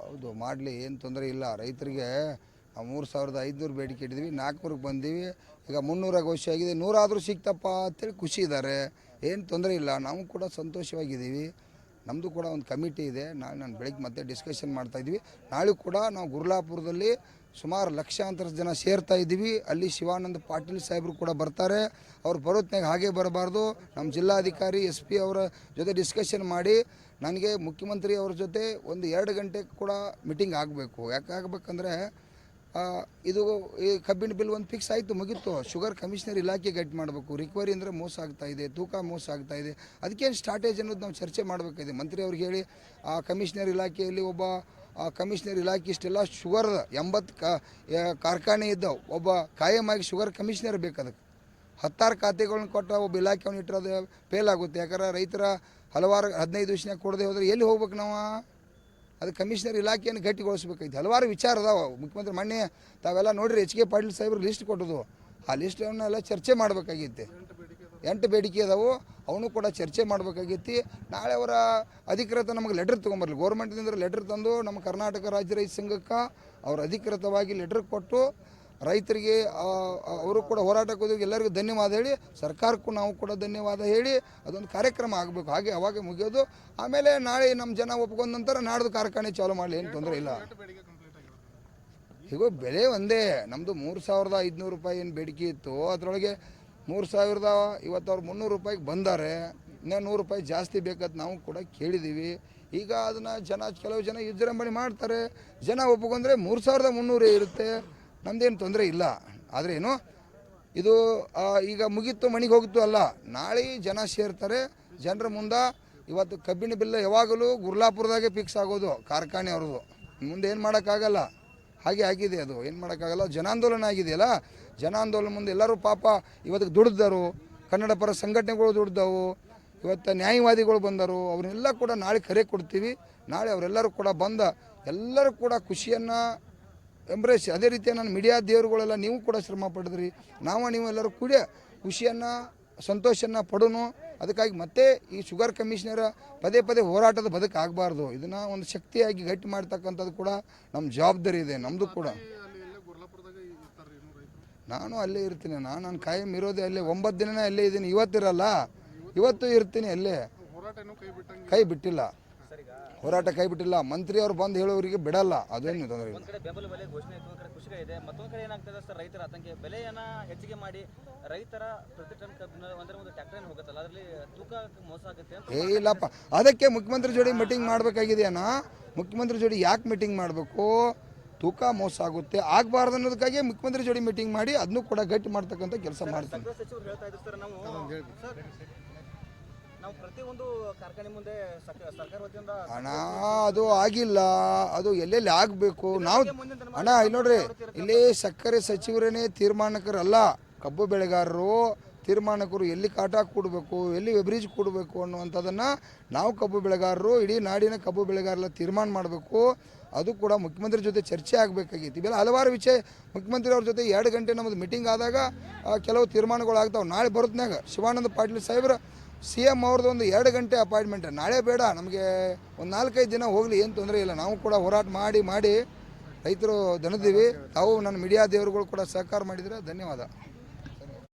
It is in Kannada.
ಹೌದು, ಮಾಡಲಿ, ಏನು ತೊಂದರೆ ಇಲ್ಲ. ರೈತರಿಗೆ ಮೂರು ಸಾವಿರದ ಐದುನೂರು ಬೇಡಿಕೆ ಇಟ್ಟಿದ್ವಿ ನಾಲ್ಕುನೂರಿಗೆ ಬಂದೀವಿ. ಈಗ ಮುನ್ನೂರ ಘೋಷಿ ಆಗಿದೆ, ನೂರಾದರೂ ಸಿಕ್ತಪ್ಪ ಅಂತೇಳಿ ಖುಷಿ ಇದ್ದಾರೆ. ಏನು ತೊಂದರೆ ಇಲ್ಲ, ನಾವು ಕೂಡ ಸಂತೋಷವಾಗಿದ್ದೀವಿ. ನಮ್ಮದು ಕೂಡ ಒಂದು ಕಮಿಟಿ ಇದೆ. ನಾಳೆ ನಾನು ಬೆಳಗ್ಗೆ ಮತ್ತೆ ಡಿಸ್ಕಷನ್ ಮಾಡ್ತಾಯಿದ್ವಿ ನಾಳೆ ಕೂಡ ನಾವು ಗುರ್ಲಾಪುರದಲ್ಲಿ ಸುಮಾರು ಲಕ್ಷಾಂತರ ಜನ ಸೇರ್ತಾ ಇದ್ದೀವಿ. ಅಲ್ಲಿ ಶಿವಾನಂದ ಪಾಟೀಲ್ ಸಾಹೇಬರು ಕೂಡ ಬರ್ತಾರೆ. ಅವ್ರು ಬರೋತ್ನಾಗ ಹಾಗೆ ಬರಬಾರ್ದು. ನಮ್ಮ ಜಿಲ್ಲಾಧಿಕಾರಿ ಎಸ್ ಪಿ ಅವರ ಜೊತೆ ಡಿಸ್ಕಷನ್ ಮಾಡಿ, ನನಗೆ ಮುಖ್ಯಮಂತ್ರಿ ಅವ್ರ ಜೊತೆ ಒಂದು ಎರಡು ಗಂಟೆ ಕೂಡ ಮೀಟಿಂಗ್ ಆಗಬೇಕು. ಯಾಕೆ ಆಗಬೇಕಂದ್ರೆ ಇದು ಈ ಕಬ್ಬಿನ ಬಿಲ್ ಒಂದು ಫಿಕ್ಸ್ ಆಯಿತು, ಮುಗಿತು. ಶುಗರ್ ಕಮಿಷನರ್ ಇಲಾಖೆ ಗಟ್ಟಿ ಮಾಡಬೇಕು. ರಿಕ್ವರಿ ಅಂದರೆ ಮೋಸ ಆಗ್ತಾ ಇದೆ, ತೂಕ ಮೋಸ ಆಗ್ತಾ ಇದೆ. ಅದಕ್ಕೇನು ಸ್ಟ್ರಾಟೇಜ್ ಅನ್ನೋದು ನಾವು ಚರ್ಚೆ ಮಾಡಬೇಕಾಗಿದೆ. ಮಂತ್ರಿ ಅವ್ರಿಗೆ ಹೇಳಿ, ಆ ಕಮಿಷನರ್ ಇಲಾಖೆಯಲ್ಲಿ ಒಬ್ಬ ಆ ಕಮಿಷನರ್ ಇಲಾಖೆ ಇಷ್ಟೆಲ್ಲ ಶುಗರ್ ಎಂಬತ್ತು ಕಾರ್ಖಾನೆ ಇದ್ದಾವೆ. ಒಬ್ಬ ಕಾಯಮಾಗಿ ಶುಗರ್ ಕಮಿಷನರ್ ಬೇಕು ಅದಕ್ಕೆ. ಹತ್ತಾರು ಖಾತೆಗಳನ್ನ ಕೊಟ್ಟ ಒಬ್ಬ ಇಲಾಖೆಯನ್ನು ಇಟ್ಟರೆ ಫೇಲ್ ಆಗುತ್ತೆ. ಯಾಕಂದ್ರೆ ರೈತರ ಹಲವಾರು ಹದಿನೈದು ದಿವಸನಾಗ ಕೊಡದೆ ಹೋದ್ರೆ ಎಲ್ಲಿ ಹೋಗ್ಬೇಕು ನಾವು? ಅದು ಕಮಿಷನರ್ ಇಲಾಖೆಯನ್ನು ಗಟ್ಟಿಗೊಳಿಸ್ಬೇಕೈತೆ ಹಲವಾರು ವಿಚಾರ ಅದಾವೆ. ಮುಖ್ಯಮಂತ್ರಿ ಮೊನ್ನೆ ತಾವೆಲ್ಲ ನೋಡಿರಿ ಎಚ್ ಕೆ ಪಾಟೀಲ್ ಸಾಹೇಬ್ರು ಲಿಸ್ಟ್ ಕೊಟ್ಟದು ಆ ಲಿಸ್ಟನ್ನೆಲ್ಲ ಚರ್ಚೆ ಮಾಡಬೇಕಾಗಿತ್ತೆ ಎಂಟು ಬೇಡಿಕೆ ಅದಾವು ಅವನು ಕೂಡ ಚರ್ಚೆ ಮಾಡಬೇಕಾಗಿತ್ತು. ನಾಳೆ ಅವರ ಅಧಿಕೃತ ನಮಗೆ ಲೆಟರ್ ತೊಗೊಂಬರ್ಲಿ. ಗೌರ್ಮೆಂಟ್ದಿಂದ ಲೆಟರ್ ತಂದು ನಮ್ಮ ಕರ್ನಾಟಕ ರಾಜ್ಯ ರೈತ ಸಂಘಕ್ಕೆ ಅವ್ರು ಅಧಿಕೃತವಾಗಿ ಲೆಟರ್ ಕೊಟ್ಟು ರೈತರಿಗೆ ಅವರು ಕೂಡ ಹೋರಾಟಕ್ಕೆ ಹೋದಾಗ ಎಲ್ಲರಿಗೂ ಧನ್ಯವಾದ ಹೇಳಿ, ಸರ್ಕಾರಕ್ಕೂ ನಾವು ಕೂಡ ಧನ್ಯವಾದ ಹೇಳಿ ಅದೊಂದು ಕಾರ್ಯಕ್ರಮ ಆಗಬೇಕು. ಹಾಗೆ ಅವಾಗ ಮುಗಿಯೋದು. ಆಮೇಲೆ ನಾಳೆ ನಮ್ಮ ಜನ ಒಪ್ಕೊಂಡ ನಂತರ ನಾಡ್ದು ಕಾರ್ಖಾನೆ ಚಾಲು ಮಾಡಲಿ, ಏನು ತೊಂದರೆ ಇಲ್ಲ. ಈಗ ಬೆಲೆ ಒಂದೇ. ನಮ್ಮದು ಮೂರು ಸಾವಿರದ ಐದುನೂರು ರೂಪಾಯಿ ಏನು ಬೇಡಿಕೆ ಇತ್ತು. ಅದರೊಳಗೆ ಮೂರು ಸಾವಿರದ ಇವತ್ತು ಅವ್ರು ಮುನ್ನೂರು ರೂಪಾಯಿಗೆ ಬಂದಾರೆ, ಇನ್ನೂ ನೂರು ರೂಪಾಯಿ ಜಾಸ್ತಿ ಬೇಕಂತ ನಾವು ಕೂಡ ಕೇಳಿದ್ದೀವಿ ಈಗ ಅದನ್ನು ಜನ, ಕೆಲವು ಜನ ವಿಜೃಂಭಣೆ ಮಾಡ್ತಾರೆ. ಜನ ಒಪ್ಪಿಕೊಂಡ್ರೆ ಮೂರು ಸಾವಿರದ ಮುನ್ನೂರೇ ಇರುತ್ತೆ. ನಮ್ಮದೇನು ತೊಂದರೆ ಇಲ್ಲ. ಆದರೆ ಏನು, ಇದು ಈಗ ಮುಗೀತು, ಮನೆಗೆ ಹೋಗಿತ್ತು ಅಲ್ಲ. ನಾಳೆ ಜನ ಸೇರ್ತಾರೆ. ಜನರ ಮುಂದೆ ಇವತ್ತು ಕಬ್ಬಿಣ ಬಿಲ್ಲ ಯಾವಾಗಲೂ ಗುರ್ಲಾಪುರದಾಗೆ ಫಿಕ್ಸ್ ಆಗೋದು, ಕಾರ್ಖಾನೆ ಅವ್ರದ್ದು. ಮುಂದೆ ಏನು ಮಾಡೋಕ್ಕಾಗಲ್ಲ. ಹಾಗೆ ಆಗಿದೆ ಅದು. ಏನು ಮಾಡೋಕ್ಕಾಗಲ್ಲ? ಜನಾಂದೋಲನ ಆಗಿದೆಯಲ್ಲ ಜನಾಂದೋಲನ ಮುಂದೆ ಎಲ್ಲರೂ ಪಾಪ ಇವತ್ತಿಗೆ ದುಡ್ದರು ಕನ್ನಡ ಪರ ಸಂಘಟನೆಗಳು ದುಡ್ದವು. ಇವತ್ತು ನ್ಯಾಯವಾದಿಗಳು ಬಂದರು. ಅವನ್ನೆಲ್ಲ ಕೂಡ ನಾಳೆ ಕರೆ ಕೊಡ್ತೀವಿ. ನಾಳೆ ಅವರೆಲ್ಲರೂ ಕೂಡ ಬಂದ ಎಲ್ಲರೂ ಕೂಡ ಖುಷಿಯನ್ನು ಎಂಬ್ರೇಸ್ ಅದೇ ರೀತಿ ನಾನು ಮೀಡಿಯಾ ದೇವರುಗಳೆಲ್ಲ ನೀವು ಕೂಡ ಶ್ರಮ ಪಡೆದ್ರಿ. ನಾವು ನೀವು ಎಲ್ಲರೂ ಕೂಡ ಖುಷಿಯನ್ನು ಸಂತೋಷನ ಪಡೋನು. ಅದಕ್ಕಾಗಿ ಮತ್ತೆ ಈ ಶುಗರ್ ಕಮಿಷನರ ಪದೇ ಪದೇ ಹೋರಾಟದ ಬದುಕಾಗಬಾರ್ದು ಇದನ್ನು ಒಂದು ಶಕ್ತಿಯಾಗಿ ಗಟ್ಟಿ ಮಾಡ್ತಕ್ಕಂಥದ್ದು ಕೂಡ ನಮ್ಮ ಜವಾಬ್ದಾರಿ ಇದೆ ನಮ್ಮದು ಕೂಡ. ನಾನು ಅಲ್ಲೇ ಇರ್ತೀನಿ ನಾನು ನಾನು ಕಾಯಂ ಇರೋದೇ ಅಲ್ಲೇ. ಒಂಬತ್ತು ದಿನನೇ ಅಲ್ಲೇ ಇದ್ದೀನಿ ಇವತ್ತಿರಲ್ಲ ಇವತ್ತು ಇರ್ತೀನಿ ಅಲ್ಲೇ. ಕೈ ಬಿಟ್ಟಿಲ್ಲ. ಹೋರಾಟ ಕೈ ಬಿಟ್ಟಿಲ್ಲ. ಮಂತ್ರಿ ಅವ್ರು ಬಂದು ಹೇಳೋರಿಗೆ ಬಿಡಲ್ಲ. ಅದೇನು ತೊಂದರೆ ಇಲ್ಲ. ಒಂದ್ ಕಡೆ ಬೆಂಬಲ ಬೆಲೆ ಘೋಷಣೆ ಆಯ್ತು ಒಂದ್ ಕಡೆ ಖುಷಿ ಇದೆ. ಮತ್ತೊಂದ್ ಕಡೆ ಏನಾಗ್ತದೆ ಸರ್ ರೈತರ ಆತಂಕ. ಬೆಲೆಯನ್ನ ಹೆಚ್ಚಿಗೆ ಮಾಡಿ ರೈತರ ಪ್ರತಿ ಟನ್ ಕಬ್ಬಿನ ಒಂದರ ಒಂದು ಟ್ರ್ಯಾಕ್ಟರ್ ಹೋಗುತ್ತಲ್ಲ ಅದರಲ್ಲಿ ತೂಕ ಮೋಸ ಆಗುತ್ತೆ ಅಂತ ಏ ಇಲ್ಲಪ್ಪ. ಅದಕ್ಕೆ ಮುಖ್ಯಮಂತ್ರಿ ಜೋಡಿ ಮೀಟಿಂಗ್ ಮಾಡಬೇಕಾಗಿದೆಯಣ್ಣ ಮುಖ್ಯಮಂತ್ರಿ ಜೋಡಿ ಯಾಕೆ ಮೀಟಿಂಗ್ ಮಾಡಬೇಕು? ತೂಕ ಮೋಸ ಆಗುತ್ತೆ. ಆಗಬಾರ್ದು ಅನ್ನೋದಕ್ಕಾಗಿ ಮುಖ್ಯಮಂತ್ರಿ ಜೋಡಿ ಮೀಟಿಂಗ್ ಮಾಡಿ ಅದನ್ನು ಕೂಡ ಗಟ್ಟಿ ಮಾಡ್ತಕ್ಕಂಥ ಕೆಲಸ ಮಾಡ್ತೀನಿ. ಸಚಿವರು ಹೇಳ್ತಾ ಇದ್ರು ಸರ್ ನಾವು ಸರ್ ಹಣ ಅದು ಆಗಿಲ್ಲ. ಅದು ಎಲ್ಲೆಲ್ಲಿ ಆಗಬೇಕು? ನಾವು ಅಣ್ಣ ಇಲ್ಲಿ ನೋಡ್ರಿ ಇಲ್ಲಿ ಸಕ್ಕರೆ ಸಚಿವರೇನೇ ತೀರ್ಮಾನಕರಲ್ಲ. ಕಬ್ಬು ಬೆಳೆಗಾರರು ತೀರ್ಮಾನಕರು ಎಲ್ಲಿ ಕಾಟ ಕೂಡಬೇಕು ಎಲ್ಲಿ ವೆಬ್ರಿಜ್ ಕೂಡಬೇಕು ಅನ್ನುವಂಥದ್ದನ್ನು ನಾವು ಕಬ್ಬು ಬೆಳೆಗಾರರು ಇಡೀ ನಾಡಿನ ಕಬ್ಬು ಬೆಳೆಗಾರರ ತೀರ್ಮಾನ ಮಾಡಬೇಕು. ಅದು ಕೂಡ ಮುಖ್ಯಮಂತ್ರಿ ಜೊತೆ ಚರ್ಚೆ ಆಗಬೇಕಾಗಿತ್ತು. ಇವೆಲ್ಲ ಹಲವಾರು ವಿಷಯ ಮುಖ್ಯಮಂತ್ರಿ ಅವ್ರ ಜೊತೆ ಎರಡು ಗಂಟೆ ನಮ್ಮದು ಮೀಟಿಂಗ್ ಆದಾಗ ಕೆಲವು ತೀರ್ಮಾನಗಳು ಆಗ್ತಾವೆ. ನಾಳೆ ಬರೋದ್ನಾಗ ಶಿವಾನಂದ ಪಾಟೀಲ್ ಸಾಹೇಬ್ರ ಸಿ ಎಂ ಅವ್ರದ್ದು ಒಂದು ಎರಡು ಗಂಟೆ ಅಪಾಯಿಂಟ್ಮೆಂಟ್ ನಾಳೆ ಬೇಡ, ನಮಗೆ ಒಂದು ನಾಲ್ಕೈದು ದಿನ ಹೋಗಲಿ, ಏನು ತೊಂದರೆ ಇಲ್ಲ. ನಾವು ಕೂಡ ಹೋರಾಟ ಮಾಡಿ ಮಾಡಿ ರೈತರು ದಣದಿವಿ ತಾವು ನನ್ನ ಮೀಡಿಯಾ ದೇವರುಗಳು ಕೂಡ ಸಹಕಾರ ಮಾಡಿದರೆ ಧನ್ಯವಾದ.